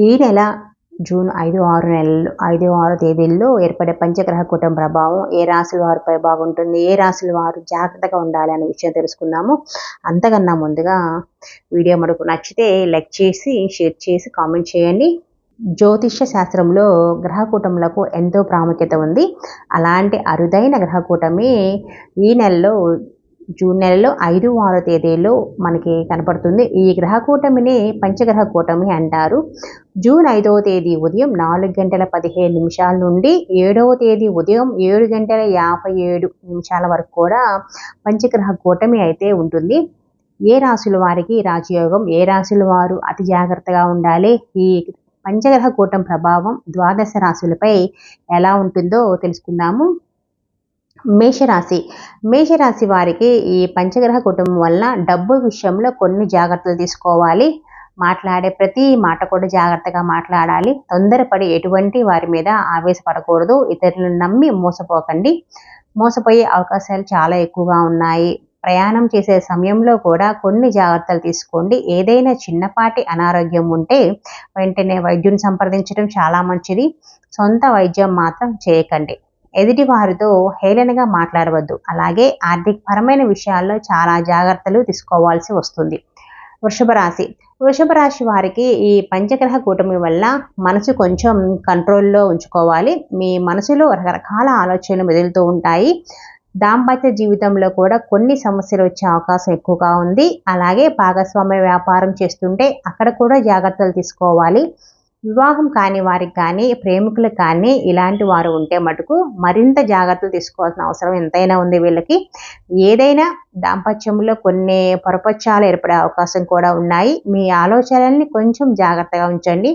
ఈ నెల జూన్ ఐదు ఆరు నెలలు ఐదు ఆరు తేదీల్లో ఏర్పడే పంచగ్రహ కూటమి ప్రభావం ఏ రాశుల వారిపై బాగుంటుంది ఏ రాశుల వారు జాగ్రత్తగా ఉండాలి అనే విషయం తెలుసుకున్నాము అంతకన్నా ముందుగా వీడియో మనకు నచ్చితే లైక్ చేసి షేర్ చేసి కామెంట్ చేయండి. జ్యోతిష్య శాస్త్రంలో గ్రహకూటములకు ఎంతో ప్రాముఖ్యత ఉంది. అలాంటి అరుదైన గ్రహకూటమి ఈ నెలలో జూన్ నెలలో ఐదు ఆరో తేదీలో మనకి కనపడుతుంది. ఈ గ్రహ కూటమిని పంచగ్రహ కూటమి అంటారు. జూన్ ఐదవ తేదీ ఉదయం నాలుగు గంటల పదిహేను నిమిషాల నుండి ఏడవ తేదీ ఉదయం ఏడు గంటల యాభై ఏడు నిమిషాల వరకు కూడా పంచగ్రహ కూటమి అయితే ఉంటుంది. ఏ రాశుల వారికి రాజయోగం? ఏ రాశుల వారు అతి జాగ్రత్తగా ఉండాలి? ఈ పంచగ్రహ కూటం ప్రభావం ద్వాదశ రాశులపై ఎలా ఉంటుందో తెలుసుకుందాము. మేషరాశి. మేషరాశి వారికి ఈ పంచగ్రహ కుటుంబం వల్ల డబ్బు విషయంలో కొన్ని జాగ్రత్తలు తీసుకోవాలి. మాట్లాడే ప్రతి మాట కూడా జాగ్రత్తగా మాట్లాడాలి. తొందరపడి ఎటువంటి వారి మీద ఆవేశపడకూడదు. ఇతరులను నమ్మి మోసపోకండి. మోసపోయే అవకాశాలు చాలా ఎక్కువగా ఉన్నాయి. ప్రయాణం చేసే సమయంలో కూడా కొన్ని జాగ్రత్తలు తీసుకోండి. ఏదైనా చిన్నపాటి అనారోగ్యం ఉంటే వెంటనే వైద్యుని సంప్రదించడం చాలా మంచిది. సొంత వైద్యం మాత్రం చేయకండి. ఎదుటి వారితో హేళనగా మాట్లాడవద్దు. అలాగే ఆర్థికపరమైన విషయాల్లో చాలా జాగ్రత్తలు తీసుకోవాల్సి వస్తుంది. వృషభ రాశి. వృషభ రాశి వారికి ఈ పంచగ్రహ కూటమి వల్ల మనసు కొంచెం కంట్రోల్లో ఉంచుకోవాలి. మీ మనసులో రకరకాల ఆలోచనలు మెదులుతూ ఉంటాయి. దాంపత్య జీవితంలో కూడా కొన్ని సమస్యలు వచ్చే అవకాశం ఎక్కువగా ఉంది. అలాగే భాగస్వామ్య వ్యాపారం చేస్తుంటే అక్కడ కూడా జాగ్రత్తలు తీసుకోవాలి. వివాహం కాని వారికి కానీ ప్రేమికులకు కానీ ఇలాంటి వారు ఉంటే మటుకు మరింత జాగ్రత్తలు తీసుకోవాల్సిన అవసరం ఎంతైనా ఉంది వీళ్ళకి. ఏదైనా దాంపత్యంలో కొన్ని పొరపక్షాలు ఏర్పడే అవకాశం కూడా ఉన్నాయి. మీ ఆలోచనల్ని కొంచెం జాగ్రత్తగా ఉంచండి.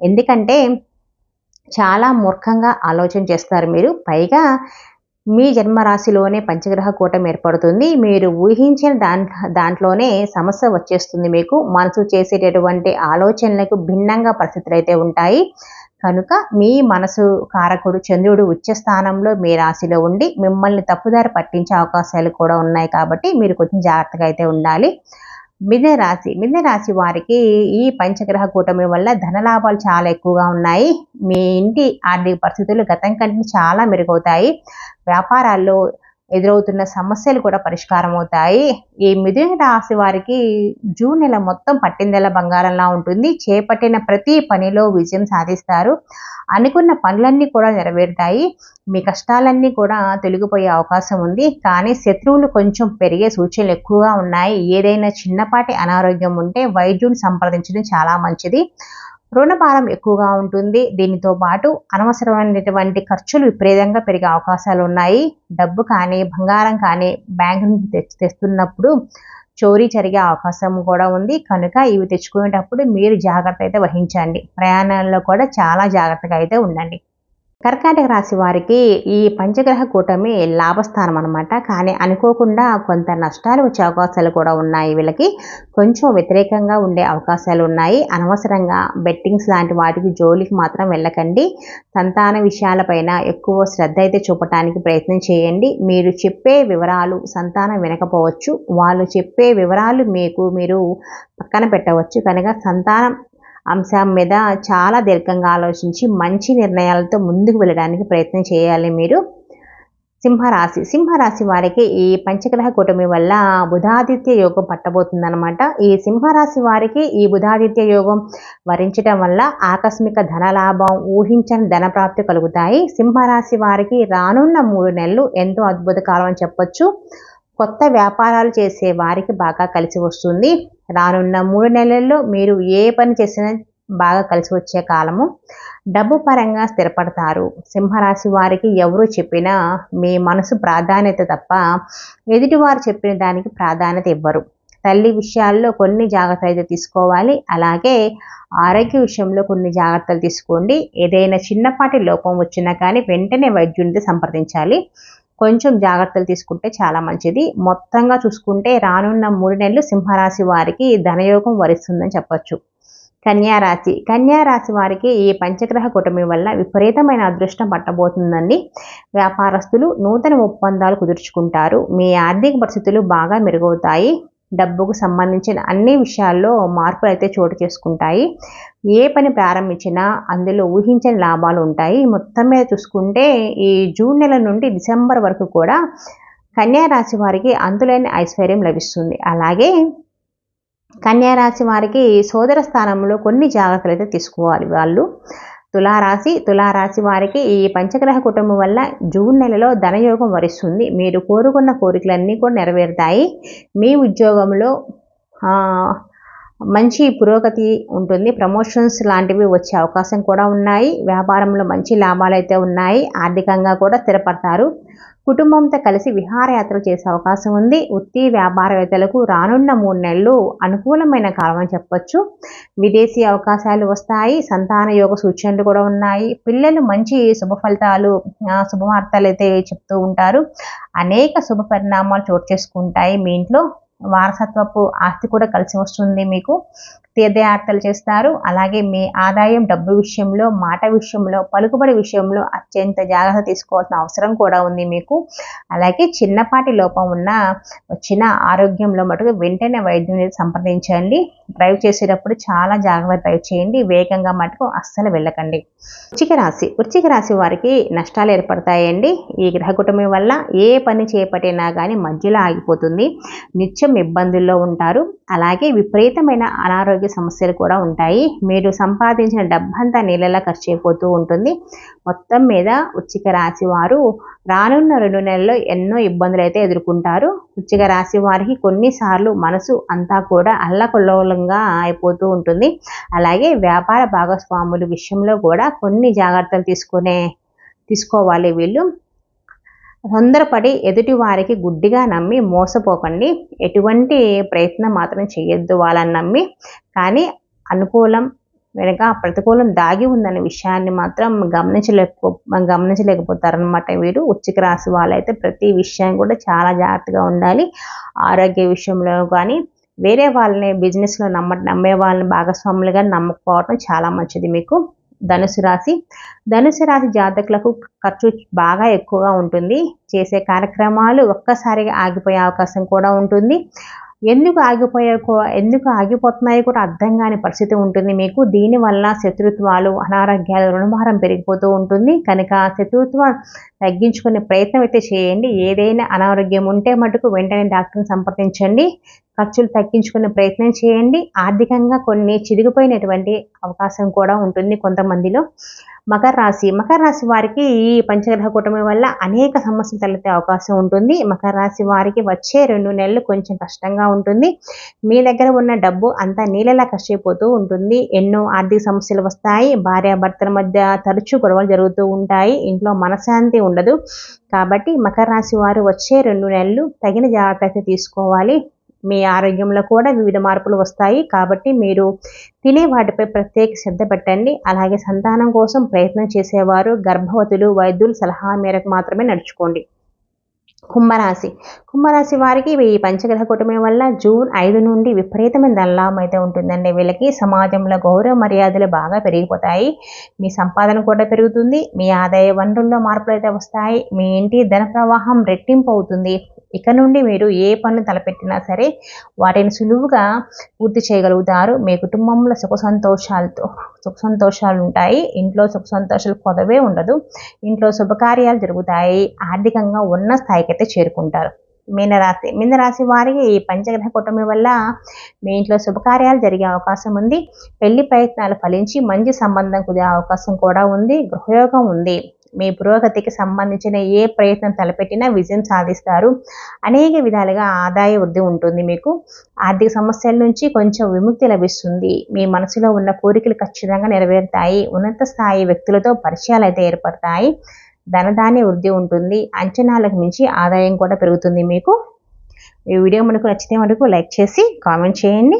ఎందుకంటే చాలా మూర్ఖంగా ఆలోచన చేస్తారు మీరు. పైగా మీ జన్మరాశిలోనే పంచగ్రహ కూటమి ఏర్పడుతుంది. మీరు ఊహించిన దాంట్లో దాంట్లోనే సమస్య వచ్చేస్తుంది మీకు. మనసు చేసేటటువంటి ఆలోచనలకు భిన్నంగా పరిస్థితులు అయితే ఉంటాయి. కనుక మీ మనసు కారకుడు చంద్రుడు ఉచ్చ స్థానంలో మీ రాశిలో ఉండి మిమ్మల్ని తప్పుదారి పట్టించే అవకాశాలు కూడా ఉన్నాయి కాబట్టి మీరు కొంచెం జాగ్రత్తగా అయితే ఉండాలి. రాశి మిథున రాశి వారికి ఈ పంచగ్రహ కూటమి వల్ల ధనలాభాలు చాలా ఎక్కువగా ఉన్నాయి. మీ ఇంటి ఆర్థిక పరిస్థితులు గతం కంటే చాలా మెరుగవుతాయి. వ్యాపారాల్లో ఎదురవుతున్న సమస్యలు కూడా పరిష్కారం అవుతాయి ఈ మిథున రాశి వారికి జూన్ నెల మొత్తం పట్టిందెల బంగారంలా ఉంటుంది. చేపట్టిన ప్రతి పనిలో విజయం సాధిస్తారు. అనుకున్న పనులన్నీ కూడా నెరవేరుతాయి. మీ కష్టాలన్నీ కూడా తొలగిపోయే అవకాశం ఉంది. కానీ శత్రువులు కొంచెం పెరిగే సూచనలు ఎక్కువగా ఉన్నాయి. ఏదైనా చిన్నపాటి అనారోగ్యం ఉంటే వైద్యుని సంప్రదించడం చాలా మంచిది. రుణభారం ఎక్కువగా ఉంటుంది. దీనితో పాటు అనవసరమైనటువంటి ఖర్చులు విపరీతంగా పెరిగే అవకాశాలు ఉన్నాయి. డబ్బు కానీ బంగారం కానీ బ్యాంకు నుంచి తెచ్చి తెస్తున్నప్పుడు చోరీ జరిగే అవకాశం కూడా ఉంది. కనుక ఇవి తెచ్చుకునేటప్పుడు మీరు జాగ్రత్త అయితే వహించండి. ప్రయాణాల్లో కూడా చాలా జాగ్రత్తగా అయితే ఉండండి. కర్కాటక రాశి వారికి ఈ పంచగ్రహ కూటమి లాభస్థానం అనమాట కానీ అనుకోకుండా కొంత నష్టాలు వచ్చే అవకాశాలు కూడా ఉన్నాయి. వీళ్ళకి కొంచెం వ్యతిరేకంగా ఉండే అవకాశాలు ఉన్నాయి. అనవసరంగా బెట్టింగ్స్ లాంటి వాటికి జోలికి మాత్రం వెళ్ళకండి. సంతాన విషయాలపైన ఎక్కువ శ్రద్ధ అయితే చూపటానికి ప్రయత్నం చేయండి. మీరు చెప్పే వివరాలు సంతానం వినకపోవచ్చు. వాళ్ళు చెప్పే వివరాలు మీకు మీరు పక్కన పెట్టవచ్చు. కనుక సంతానం అంశం మీద చాలా దీర్ఘంగా ఆలోచించి మంచి నిర్ణయాలతో ముందుకు వెళ్ళడానికి ప్రయత్నం చేయాలి మీరు. సింహరాశి. సింహరాశి వారికి ఈ పంచగ్రహ కూటమి వల్ల బుధాదిత్య యోగం పట్టబోతుందన్నమాట. ఈ సింహరాశి వారికి ఈ బుధాదిత్య యోగం వరించడం వల్ల ఆకస్మిక ధనలాభం ఊహించని ధన ప్రాప్తి కలుగుతాయి. సింహరాశి వారికి రానున్న మూడు నెలలు ఎంతో అద్భుత కాలం అని చెప్పొచ్చు. కొత్త వ్యాపారాలు చేసే వారికి బాగా కలిసి వస్తుంది. రానున్న మూడు నెలల్లో మీరు ఏ పని చేసినా బాగా కలిసి వచ్చే కాలము. డబ్బు పరంగా స్థిరపడతారు. సింహరాశి వారికి ఎవరు చెప్పినా మీ మనసు ప్రాధాన్యత తప్ప ఎదుటివారు చెప్పిన దానికి ప్రాధాన్యత ఇవ్వరు. తల్లి విషయాల్లో కొన్ని జాగ్రత్తలు అయితే తీసుకోవాలి. అలాగే ఆరోగ్య విషయంలో కొన్ని జాగ్రత్తలు తీసుకోండి. ఏదైనా చిన్నపాటి లోపం వచ్చినా కానీ వెంటనే వైద్యునితో సంప్రదించాలి. కొంచెం జాగ్రత్తలు తీసుకుంటే చాలా మంచిది. మొత్తంగా చూసుకుంటే రానున్న మూడు నెలలు సింహరాశి వారికి ధనయోగం వరిస్తుందని చెప్పొచ్చు. కన్యారాశి కన్యారాశి వారికి ఈ పంచగ్రహ కూటమి వల్ల విపరీతమైన అదృష్టం పట్టబోతుందండి. వ్యాపారస్తులు నూతన ఒప్పందాలు కుదుర్చుకుంటారు. మీ ఆర్థిక పరిస్థితులు బాగా మెరుగవుతాయి. డబ్బుకు సంబంధించిన అన్ని విషయాల్లో మార్పులు అయితే చోటు చేసుకుంటాయి. ఏ పని ప్రారంభించినా అందులో ఊహించని లాభాలు ఉంటాయి. మొత్తం మీద చూసుకుంటే ఈ జూన్ నెల నుండి డిసెంబర్ వరకు కూడా కన్యారాశి వారికి అంతులేని ఐశ్వర్యం లభిస్తుంది. అలాగే కన్యారాశి వారికి సోదర స్థానంలో కొన్ని జాగ్రత్తలు అయితే తీసుకోవాలి వాళ్ళు. తులారాశి తులారాశి వారికి ఈ పంచగ్రహ కుటుంబం వల్ల జూన్ నెలలో ధనయోగం వరిస్తుంది. మీరు కోరుకున్న కోరికలన్నీ కూడా నెరవేరుతాయి. మీ ఉద్యోగంలో మంచి పురోగతి ఉంటుంది. ప్రమోషన్స్ లాంటివి వచ్చే అవకాశం కూడా ఉన్నాయి. వ్యాపారంలో మంచి లాభాలు అయితే ఉన్నాయి. ఆర్థికంగా కూడా స్థిరపడతారు. కుటుంబంతో కలిసి విహారయాత్రలు చేసే అవకాశం ఉంది. వృత్తి వ్యాపారవేత్తలకు రానున్న మూడు నెలలు అనుకూలమైన కాలం అని చెప్పొచ్చు. విదేశీ అవకాశాలు వస్తాయి. సంతాన యోగ సూచనలు కూడా ఉన్నాయి. పిల్లలు మంచి శుభ ఫలితాలు శుభవార్తలు అయితే చెప్తూ ఉంటారు. అనేక శుభ పరిణామాలు చోటు చేసుకుంటాయి మీ ఇంట్లో. వారసత్వపు ఆస్తి కూడా కలిసి వస్తుంది మీకు. తీర్థయాత్రలు చేస్తారు. అలాగే మీ ఆదాయం డబ్బు విషయంలో మాట విషయంలో పలుకుబడి విషయంలో అత్యంత జాగ్రత్త తీసుకోవాల్సిన అవసరం కూడా ఉంది మీకు. అలాగే చిన్నపాటి లోపం ఉన్న వచ్చిన ఆరోగ్యంలో మటుకు వెంటనే వైద్యుని సంప్రదించండి. డ్రైవ్ చేసేటప్పుడు చాలా జాగ్రత్త డ్రైవ్ చేయండి. వేగంగా మటుకు అస్సలు వెళ్ళకండి. వృచ్చిక రాశి. వృచ్చిక రాశి వారికి నష్టాలు ఏర్పడతాయండి. ఈ గ్రహ కుటుంబం వల్ల ఏ పని చేపట్టినా కానీ మధ్యలో ఆగిపోతుంది. నిత్యం ఇబ్బందుల్లో ఉంటారు. అలాగే విపరీతమైన అనారోగ్య సమస్యలు కూడా ఉంటాయి. మీరు సంపాదించిన డబ్బంతా నీళ్ళలా ఖర్చు అయిపోతూ ఉంటుంది. మొత్తం మీద ఉచ్చిక రాశి వారు రానున్న రెండు నెలల్లో ఎన్నో ఇబ్బందులు అయితే ఎదుర్కొంటారు. ఉచ్చిక రాశి వారికి కొన్నిసార్లు మనసు అంతా కూడా అల్లకొల్లోలంగా అయిపోతూ ఉంటుంది. అలాగే వ్యాపార భాగస్వాముల విషయంలో కూడా కొన్ని జాగ్రత్తలు తీసుకునే తీసుకోవాలి వీళ్ళు. తొందరపడి ఎదుటి వారికి గుడ్డిగా నమ్మి మోసపోకండి. ఎటువంటి ప్రయత్నం మాత్రం చేయొద్దు వాళ్ళని నమ్మి. కానీ అనుకూలం వెనక ప్రతికూలం దాగి ఉందనే విషయాన్ని మాత్రం గమనించలేకపో గమనించలేకపోతారనమాట వీరు. ఉచ్చిక రాసి వాళ్ళైతే ప్రతి విషయం కూడా చాలా జాగ్రత్తగా ఉండాలి. ఆరోగ్య విషయంలో కానీ వేరే వాళ్ళని బిజినెస్లో నమ్మ నమ్మే వాళ్ళని భాగస్వాములుగా నమ్మకపోవడం చాలా మంచిది మీకు. ధనుసు రాశి. ధనుసు రాశి జాతకులకు ఖర్చు బాగా ఎక్కువగా ఉంటుంది. చేసే కార్యక్రమాలు ఒక్కసారిగా ఆగిపోయే అవకాశం కూడా ఉంటుంది. ఎందుకు ఆగిపోయే ఎందుకు ఆగిపోతున్నాయో కూడా అర్థం కాని పరిస్థితి ఉంటుంది మీకు. దీనివల్ల శత్రుత్వాలు అనారోగ్యాలు రుణభారం పెరిగిపోతూ ఉంటుంది. కనుక శత్రుత్వం తగ్గించుకునే ప్రయత్నం అయితే చేయండి. ఏదైనా అనారోగ్యం ఉంటే మటుకు వెంటనే డాక్టర్ని సంప్రదించండి. ఖర్చులు తగ్గించుకునే ప్రయత్నం చేయండి. ఆర్థికంగా కొన్ని చిరిగిపోయినటువంటి అవకాశం కూడా ఉంటుంది కొంతమందిలో. మకర రాశి. మకర రాశి వారికి ఈ పంచగ్రహ కూటమి వల్ల అనేక సమస్యలు తలెత్తే అవకాశం ఉంటుంది. మకర రాశి వారికి వచ్చే రెండు నెలలు కొంచెం కష్టంగా ఉంటుంది. మీ దగ్గర ఉన్న డబ్బు అంతా నీళ్ళలా కష్టపోతూ ఉంటుంది. ఎన్నో ఆర్థిక సమస్యలు వస్తాయి. భార్యాభర్తల మధ్య తరచూ గొడవలు జరుగుతూ ఉంటాయి. ఇంట్లో మనశాంతి ఉండదు. కాబట్టి మకర రాశి వారు వచ్చే రెండు నెలలు తగిన జాగ్రత్త తీసుకోవాలి. మీ ఆరోగ్యంలో కూడా వివిధ మార్పులు వస్తాయి. కాబట్టి మీరు తినే వాటిపై ప్రత్యేక శ్రద్ధ పెట్టండి. అలాగే సంతానం కోసం ప్రయత్నం చేసేవారు గర్భవతులు వైద్యుల సలహా మేరకు మాత్రమే నడుచుకోండి. కుంభరాశి. కుంభరాశి వారికి ఈ పంచగ్రహ కుటుంబం వల్ల జూన్ ఐదు నుండి విపరీతమైన ధనలాభం అయితే ఉంటుందండి. వీళ్ళకి సమాజంలో గౌరవ మర్యాదలు బాగా పెరిగిపోతాయి. మీ సంపాదన కూడా పెరుగుతుంది. మీ ఆదాయ వనరుల్లో మార్పులు అయితే వస్తాయి. మీ ఇంటి ధన ప్రవాహం రెట్టింపు అవుతుంది. ఇక నుండి మీరు ఏ పనులు తలపెట్టినా సరే వాటిని సులువుగా పూర్తి చేయగలుగుతారు. మీ కుటుంబంలో సుఖ సంతోషాలతో సుఖ సంతోషాలు ఉంటాయి. ఇంట్లో సుఖ సంతోషాలు కొదవే ఉండదు. ఇంట్లో శుభకార్యాలు జరుగుతాయి. ఆర్థికంగా ఉన్న స్థాయికైతే చేరుకుంటారు. మీనరాశి మీనరాశి వారికి ఈ పంచగ్రహ కుటుంబం వల్ల మీ ఇంట్లో శుభకార్యాలు జరిగే అవకాశం ఉంది. పెళ్ళి ప్రయత్నాలు ఫలించి మంచి సంబంధం కుదిరే అవకాశం కూడా ఉంది. గృహయోగం ఉంది. మీ పురోగతికి సంబంధించిన ఏ ప్రయత్నం తలపెట్టినా విజయం సాధిస్తారు. అనేక విధాలుగా ఆదాయ వృద్ధి ఉంటుంది మీకు. ఆర్థిక సమస్యల నుంచి కొంచెం విముక్తి లభిస్తుంది. మీ మనసులో ఉన్న కోరికలు ఖచ్చితంగా నెరవేరుతాయి. ఉన్నత స్థాయి వ్యక్తులతో పరిచయాలు అయితే ఏర్పడతాయి. ధనధాన్య వృద్ధి ఉంటుంది. అంచనాలకు మించి ఆదాయం కూడా పెరుగుతుంది మీకు. ఈ వీడియో మనకు నచ్చితే మనకు లైక్ చేసి కామెంట్ చేయండి.